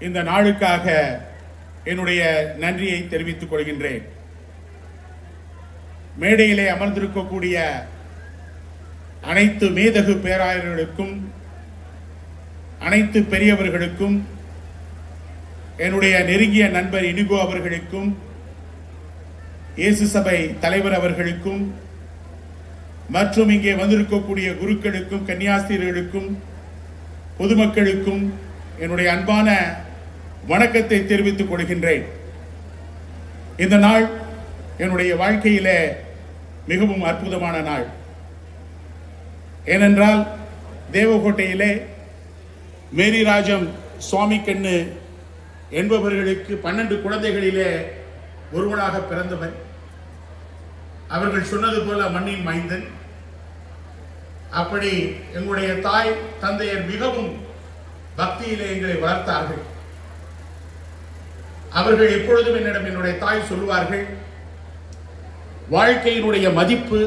இந்த நாளுக்காக என்னுடைய நன்றியை தெரிவித்துக் கொள்கின்றேன். மேடையிலே அமர்ந்திருக்கக்கூடிய அனைத்து மேதகு பேராயர்களுக்கும் அனைத்து பெரியவர்களுக்கும் என்னுடைய நெருங்கிய நண்பர் இனிகோ அவர்களுக்கும் இயேசு சபை தலைவர் அவர்களுக்கும் மற்றும் இங்கே வந்திருக்கக்கூடிய குருக்களுக்கும் கன்னியாஸ்திரியர்களுக்கும் பொதுமக்களுக்கும் என்னுடைய அன்பான வணக்கத்தை தெரிவித்துக் கொள்கின்றேன். இந்த நாள் என்னுடைய வாழ்க்கையிலே மிகவும் அற்புதமான நாள். ஏனென்றால் தேவகோட்டையிலே மேரிராஜம் சுவாமி கண்ணு என்பவர்களுக்கு பன்னெண்டு குழந்தைகளிலே ஒருவனாக பிறந்தவர். அவர்கள் சொன்னது போல மண்ணின் மைந்தன். அப்படி எங்களுடைய தாய் தந்தையர் மிகவும் பக்தியிலே எங்களை வளர்த்தார்கள். அவர்கள் எப்பொழுதும் என்னிடம் என்னுடைய தாய் சொல்லுவார்கள் வாழ்க்கையினுடைய மதிப்பு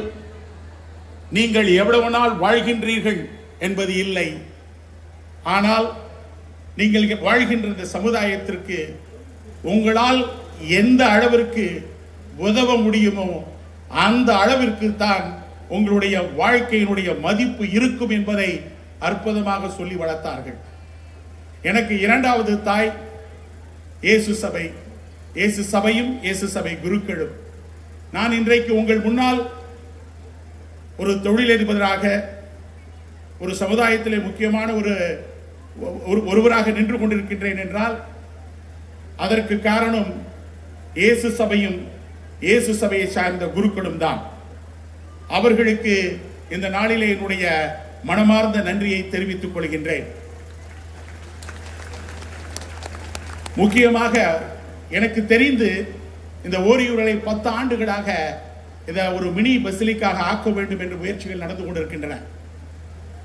நீங்கள் எவ்வளவு நாள் வாழ்கின்றீர்கள் என்பது இல்லை. ஆனால் நீங்கள் வாழ்கின்ற இந்த சமுதாயத்திற்கு உங்களால் எந்த அளவிற்கு உதவ முடியுமோ அந்த அளவிற்கு தான் உங்களுடைய வாழ்க்கையினுடைய மதிப்பு இருக்கும் என்பதை அற்புதமாக சொல்லி வளர்த்தார்கள். எனக்கு இரண்டாவது தாய் இயேசு சபை இயேசு சபையும் இயேசு சபை குருக்களும். நான் இன்றைக்கு உங்கள் முன்னால் ஒரு தொழிலதிபராக ஒரு சமுதாயத்திலே முக்கியமான ஒரு ஒரு- ஒருவராக நின்று கொண்டிருக்கின்றேன் என்றால் அதற்கு காரணம் இயேசு சபையும் இயேசு சபையை சார்ந்த குருக்களும் தான். அவர்களுக்கு இந்த நாளிலே என்னுடைய மனமார்ந்த நன்றியை தெரிவித்துக் கொள்கின்றேன். முக்கியமாக எனக்கு தெரிந்து இந்த ஓரியூரலை பத்து ஆண்டுகளாக இதை ஒரு மினி பசிலிக்காக ஆக்க வேண்டும் என்ற முயற்சிகள் நடந்து கொண்டிருக்கின்றன.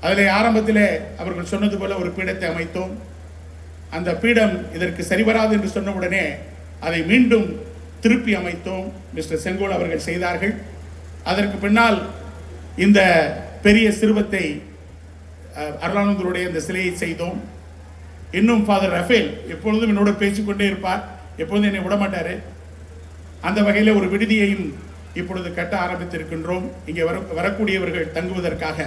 அதில் ஆரம்பத்திலே அவர்கள் சொன்னது போல ஒரு பீடத்தை அமைத்தோம். அந்த பீடம் இதற்கு சரிவராது என்று சொன்ன உடனே அதை மீண்டும் திருப்பி அமைத்தோம். மிஸ்டர் செங்கோல் அவர்கள் செய்தார்கள். அதற்கு பின்னால் இந்த பெரிய சிறுவத்தை அருளானந்தருடைய இந்த சிலையை செய்தோம். இன்னும் ஃபாதர் ரஃபேல் எப்பொழுதும் என்னோட பேசிக்கொண்டே இருப்பார். எப்பொழுதும் என்னை விடமாட்டார். அந்த வகையில் ஒரு விடுதியையும் இப்பொழுது கட்ட ஆரம்பித்திருக்கின்றோம். இங்கே வர வரக்கூடியவர்கள் தங்குவதற்காக.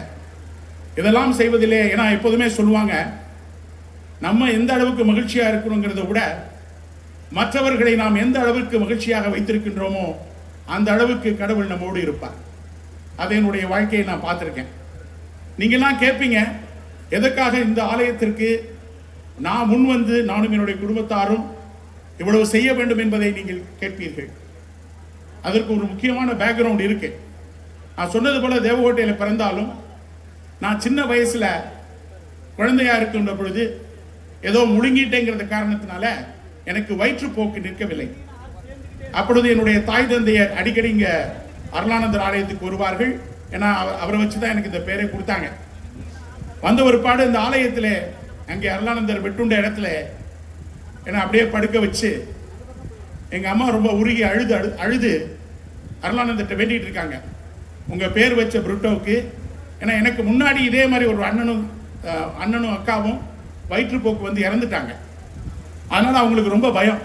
இதெல்லாம் செய்வதிலே ஏன்னா எப்போதுமே சொல்லுவாங்க நம்ம எந்த அளவுக்கு மகிழ்ச்சியாக இருக்கணுங்கிறத விட மற்றவர்களை நாம் எந்த அளவுக்கு மகிழ்ச்சியாக வைத்திருக்கின்றோமோ அந்த அளவுக்கு கடவுள் நம்மோடு இருப்பார். அதை என்னுடைய வாழ்க்கையை நான் பார்த்துருக்கேன். நீங்கள்லாம் கேட்பீங்க எதற்காக இந்த ஆலயத்திற்கு நான் முன் வந்து நானும் என்னுடைய குடும்பத்தாரும் இவ்வளவு செய்ய வேண்டும் என்பதை நீங்கள் கேட்பீர்கள். அதற்கு ஒரு முக்கியமான பேக்ரவுண்ட் இருக்கு. நான் சொன்னது போல தேவகோட்டையில் பிறந்தாலும் நான் சின்ன வயசுல குழந்தையா இருக்கின்ற பொழுது ஏதோ முழுங்கிட்டேங்கிறத காரணத்தினால எனக்கு வயிற்றுப்போக்கு நிற்கவில்லை. அப்பொழுது என்னுடைய தாய் தந்தையர் அடிக்கடி இங்க அருளானந்தர் ஆலயத்துக்கு வருவார்கள். ஏன்னா அவரை வச்சு தான் எனக்கு இந்த பேரை கொடுத்தாங்க. வந்த ஒரு பாடு இந்த ஆலயத்தில் அங்கே அருளானந்தர் வெட்டுண்ட இடத்துல என்னை அப்படியே படுக்க வச்சு எங்கள் அம்மா ரொம்ப உருகி அழுது அழு அழுது அருளானந்தர்கிட்ட வேண்டிகிட்டு இருக்காங்க. உங்கள் பேர் வச்ச புருட்டோவுக்கு ஏன்னா எனக்கு முன்னாடி இதே மாதிரி ஒரு அண்ணனும் அண்ணனும் அக்காவும் வயிற்றுப்போக்கு வந்து இறந்துட்டாங்க. அதனால் அவங்களுக்கு ரொம்ப பயம்.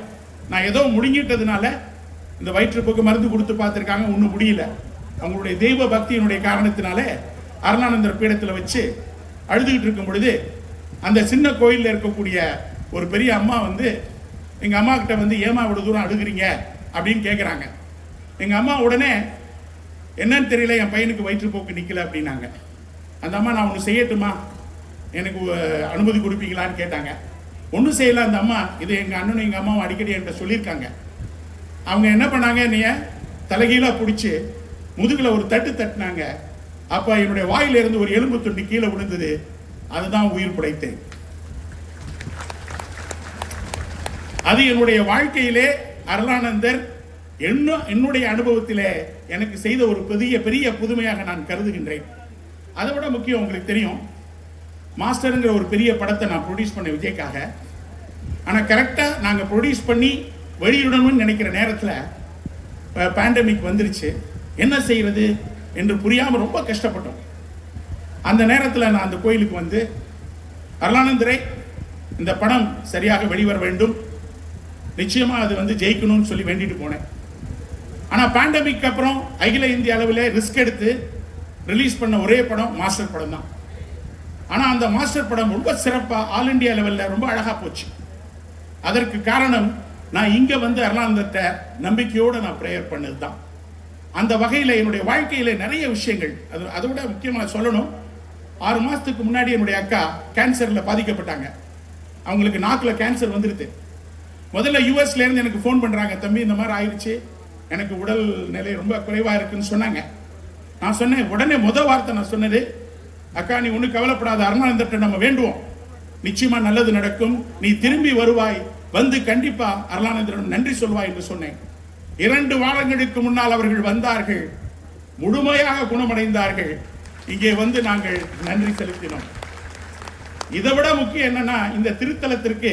நான் ஏதோ முடிஞ்சிட்டதுனால இந்த வயிற்றுப்போக்கு மருந்து கொடுத்து பார்த்துருக்காங்க ஒன்றும் முடியல. அவங்களுடைய தெய்வ பக்தியினுடைய காரணத்தினால அருளானந்தர் பீடத்தில் வச்சு அழுதுகிட்டு இருக்கும் பொழுது அந்த சின்ன கோயிலில் இருக்கக்கூடிய ஒரு பெரிய அம்மா வந்து எங்கள் அம்மா கிட்ட வந்து ஏமா இவ்வளோ தூரம் அழுகிறீங்க? அப்படின்னு கேட்குறாங்க எங்கள் அம்மா உடனே என்னன்னு தெரியல என் பையனுக்கு வயிற்றுப்போக்கு நிற்கல அப்படின்னாங்க. அந்த அம்மா நான் ஒன்று செய்யட்டுமா? எனக்கு அனுமதி கொடுப்பீங்களான்னு கேட்டாங்க. ஒன்றும் செய்யல அந்த அம்மா. இது எங்கள் அண்ணனும் எங்கள் அம்மாவும் அடிக்கடி என்கிட்ட சொல்லியிருக்காங்க. அவங்க என்ன பண்ணாங்க என்னைய தலைகீழாக பிடிச்சி முதுகில் ஒரு தட்டு தட்டினாங்க. அப்போ என்னுடைய வாயிலிருந்து ஒரு எலும்பு துண்டு கீழே விழுந்தது. அதுதான் உயிர் பிழைத்தேன் அது என்னுடைய வாழ்க்கையிலே அருளானந்தர் என்ன என்னுடைய அனுபவத்திலே எனக்கு செய்த ஒரு பெரிய பெரிய புதுமையாக நான் கருதுகின்றேன். அதை விட முக்கியம் உங்களுக்கு தெரியும் மாஸ்டருங்கிற ஒரு பெரிய படத்தை நான் ப்ரொடியூஸ் பண்ண விஜய்க்காக. ஆனால் கரெக்டாக நாங்கள் ப்ரொடியூஸ் பண்ணி வெளியிடணும்னு நினைக்கிற நேரத்தில் பேண்டமிக் வந்துருச்சு. என்ன செய்வது என்று புரியாமல் ரொம்ப கஷ்டப்பட்டோம். அந்த நேரத்தில் நான் அந்த கோயிலுக்கு வந்து அருளானந்தரை இந்த படம் சரியாக வெளிவர வேண்டும். நிச்சயமாக அது வந்து ஜெயிக்கணும்னு சொல்லி வேண்டிட்டு போனேன். ஆனால் பேண்டமிக் அப்புறம் அகில இந்திய அளவில் ரிஸ்க் எடுத்து ரிலீஸ் பண்ண ஒரே படம் மாஸ்டர் படம் தான். ஆனால் அந்த மாஸ்டர் படம் ரொம்ப சிறப்பாக ஆல் இந்தியா லெவலில் ரொம்ப அழகாக போச்சு. அதற்கு காரணம் நான் இங்கே வந்து அருளானந்தத்தை நம்பிக்கையோடு நான் ப்ரேயர் பண்ணது தான் அந்த வகையில் என்னுடைய வாழ்க்கையில் நிறைய விஷயங்கள் அது அதை விட முக்கியமாக சொல்லணும். ஆறு மாதத்துக்கு முன்னாடி என்னுடைய அக்கா கேன்சரில் பாதிக்கப்பட்டாங்க. அவங்களுக்கு நாக்கில் கேன்சர் வந்துடுது முதல்ல யூஎஸ்லேருந்து எனக்கு ஃபோன் பண்ணுறாங்க தம்பி இந்த மாதிரி ஆயிடுச்சு எனக்கு உடல் நிலை ரொம்ப குறைவாக இருக்குன்னு சொன்னாங்க. நான் சொன்னேன் உடனே முதல் வார்த்தை நான் சொன்னது அக்கா நீ ஒன்றும் கவலைப்படாத அருணானந்தர்கிட்ட நம்ம வேண்டுவோம். நிச்சயமாக நல்லது நடக்கும். நீ திரும்பி வருவாய். வந்து கண்டிப்பாக அருணானந்தரிடம் நன்றி சொல்வாய் என்று சொன்னேன். இரண்டு வாரங்களுக்கு முன்னால் அவர்கள் வந்தார்கள். முழுமையாக குணமடைந்தார்கள். இங்கே வந்து நாங்கள் நன்றி செலுத்தினோம். இதை விட முக்கியம் என்னன்னா இந்த திருத்தலத்திற்கு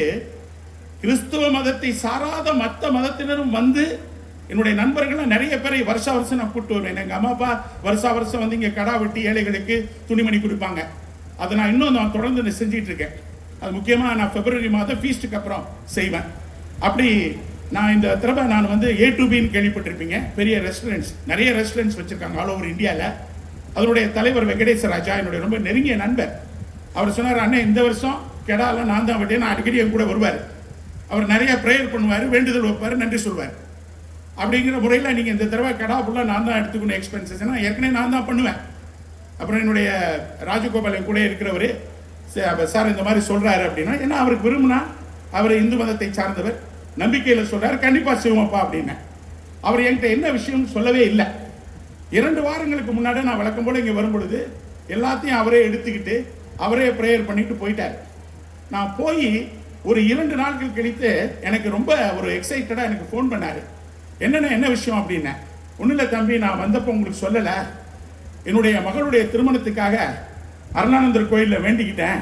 கிறிஸ்துவ மதத்தை சாராத மற்ற மதத்தினரும் வந்து என்னுடைய நண்பர்கள்லாம் நிறைய பேரை வருஷா வருஷம் நான் கூப்பிட்டு வருவேன். எங்கள் அம்மா அப்பா வருஷா வருஷம் வந்து இங்கே கடா வெட்டி ஏழைகளுக்கு துணிமணி கொடுப்பாங்க. அதை நான் இன்னும் நான் தொடர்ந்து நான் செஞ்சிட்டு இருக்கேன். அது முக்கியமாக நான் பிப்ரவரி மாதம் ஃபீஸ்ட்டுக்கு அப்புறம் செய்வேன். அப்படி நான் இந்த தடவை நான் வந்து ஏ டு பின்னு கேள்விப்பட்டிருப்பீங்க. பெரிய ரெஸ்டாரண்ட்ஸ் நிறைய ரெஸ்டாரண்ட்ஸ் வச்சுருக்காங்க ஆல் ஓவர் இந்தியாவில் அதனுடைய தலைவர் வெங்கடேச ராஜா என்னுடைய ரொம்ப நெருங்கிய நண்பர். அவர் சொன்னார் அண்ணன் இந்த வருஷம் கெடால நான் தான் விட்டேன் நான் அடிக்கடி என் கூட வருவார். அவர் நிறைய ப்ரேயர் பண்ணுவார் வேண்டுதல் வைப்பார் நன்றி சொல்வார். அப்படிங்கிற முறையில் நீங்கள் இந்த தடவை கடா ஃபுல்லாக நான் தான் எடுத்துக்கணும் எக்ஸ்பென்சஸ் ஏற்கனவே நான் தான் பண்ணுவேன். அப்புறம் என்னுடைய ராஜகோபால் என் கூட இருக்கிறவர் சார் இந்த மாதிரி சொல்கிறாரு அப்படின்னா ஏன்னா அவருக்கு விரும்புனா அவர் இந்து மதத்தை சார்ந்தவர் நம்பிக்கையில் சொல்கிறார் கண்டிப்பாக செய்வோம்ப்பா அப்படின்னு அவர் என்கிட்ட என்ன விஷயம் சொல்லவே இல்லை. இரண்டு வாரங்களுக்கு முன்னாடி நான் வழக்கம் போல் இங்கே வரும்பொழுது எல்லாத்தையும் அவரே எடுத்துக்கிட்டு அவரே ப்ரேயர் பண்ணிட்டு போயிட்டார். நான் போய் ஒரு இரண்டு நாட்கள் கழித்து எனக்கு ரொம்ப ஒரு எக்ஸைட்டடாக எனக்கு ஃபோன் பண்ணார். என்னென்ன என்ன விஷயம் அப்படின்னேன் ஒன்றும் இல்லை தம்பி நான் வந்தப்போ உங்களுக்கு சொல்லலை. என்னுடைய மகளுடைய திருமணத்துக்காக அருணானந்தர் கோயிலில் வேண்டிக்கிட்டேன்.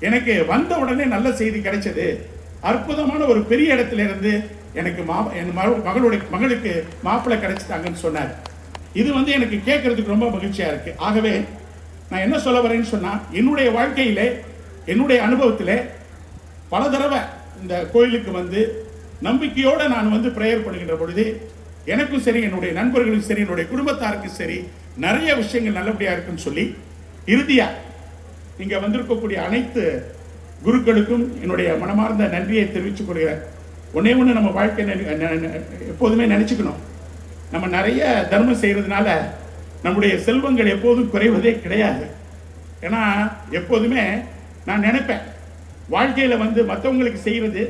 எனக்கு வந்த உடனே நல்ல செய்தி கிடைச்சது. அற்புதமான ஒரு பெரிய இடத்துல இருந்து எனக்கு மா என் மக- மகளுடைய மகளுக்கு மாப்பிள்ளை கிடைச்சிட்டாங்கன்னு சொன்னார். இது வந்து எனக்கு கேட்கறதுக்கு ரொம்ப மகிழ்ச்சியா இருக்கு. ஆகவே நான் என்ன சொல்ல வரேன்னு சொன்னா என்னுடைய வாழ்க்கையிலே என்னுடைய அனுபவத்திலே பல தடவை இந்த கோயிலுக்கு வந்து நம்பிக்கையோட நான் வந்து ப்ரேயர் பண்ணுகின்ற பொழுது எனக்கும் சரி என்னுடைய நண்பர்களுக்கும் சரி என்னுடைய குடும்பத்தாருக்கும் சரி நிறைய விஷயங்கள் நல்லபடியா இருக்குன்னு சொல்லி இறுதியா இங்க வந்திருக்கக்கூடிய அனைத்து குருக்களுக்கும் என்னுடைய மனமார்ந்த நன்றியை தெரிவித்துக் கொள்கிறேன். ஒன்னே ஒன்று நம்ம வாழ்க்கை எப்போதுமே நினைச்சுக்கணும். நம்ம நிறைய தர்மம் செய்கிறதுனால நம்முடைய செல்வங்கள் எப்போதும் குறைவதே கிடையாது. ஏன்னா எப்போதுமே நான் நினைப்பேன் வாழ்க்கையில் வந்து மற்றவங்களுக்கு செய்கிறது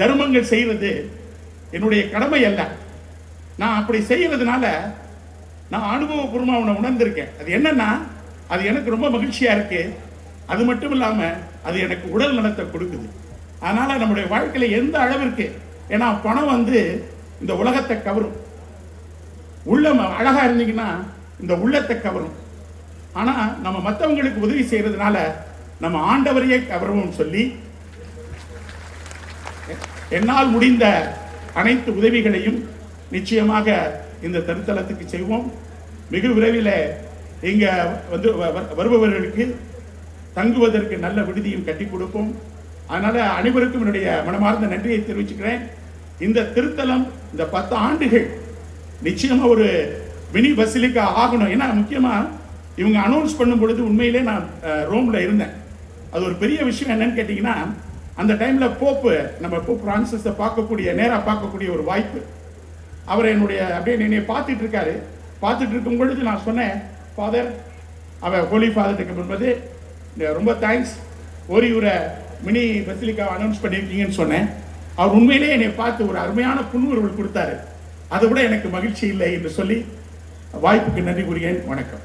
தர்மங்கள் செய்கிறது என்னுடைய கடமை அல்ல. நான் அப்படி செய்கிறதுனால நான் அனுபவபூர்வமாக அவனை உணர்ந்திருக்கேன். அது என்னன்னா அது எனக்கு ரொம்ப மகிழ்ச்சியாக இருக்குது அது மட்டும் இல்லாமல் அது எனக்கு உடல் நலத்தை கொடுக்குது. அதனால் நம்முடைய வாழ்க்கையில் எந்த அளவிற்கு ஏன்னா பணம் வந்து இந்த உலகத்தை கவரும். உள்ளம் அழகா இருந்தீங்கன்னா இந்த உள்ளத்தை கவரும். ஆனா நம்ம மற்றவங்களுக்கு உதவி செய்யறதுனால நம்ம ஆண்டவரையே கவரவும் சொல்லி என்னால் முடிந்த அனைத்து உதவிகளையும் நிச்சயமாக இந்த தருத்தலத்துக்கு செய்வோம். மிக விரைவில் இங்க வந்து வ- வ- வருபவர்களுக்கு தங்குவதற்கு நல்ல விடுதியும் கட்டி கொடுப்போம். அதனால அனைவருக்கும் என்னுடைய மனமார்ந்த நன்றியை தெரிவிச்சுக்கிறேன். இந்த திருத்தலம் இந்த பத்து ஆண்டுகள் நிச்சயமா ஒரு மினி பசிலிக்கா ஆகணும். ஏன்னா முக்கியமா இவங்க அனௌன்ஸ் பண்ணும் பொழுது உண்மையிலே நான் அஹ், ரோம்ல இருந்தேன். அது ஒரு பெரிய விஷயம் என்னன்னு கேட்டிங்கன்னா அந்த டைம்ல போப்பு நம்ம போப் பிரான்சிஸை பார்க்கக்கூடிய நேராக பார்க்கக்கூடிய ஒரு வாய்ப்பு. அவர் என்னுடைய அப்படியே என்னை பார்த்துட்டு இருக்காரு. பார்த்துட்டு இருக்கும் பொழுது நான் சொன்னேன் ஃபாதர் அவர் ஹோலி ஃபாதர்க்கு முன்பது ரொம்ப தேங்க்ஸ் ஓரியூரை மினி பசிலிக்காவை அனௌன்ஸ் பண்ணியிருக்கீங்கன்னு சொன்னேன். அவர் உண்மையிலேயே என்னை பார்த்து ஒரு அருமையான புன்முறுவல் கொடுத்தாரு. அதை விட எனக்கு மகிழ்ச்சி இல்லை என்று சொல்லி வாய்ப்புக்கு நன்றி கூறுகிறேன். வணக்கம்.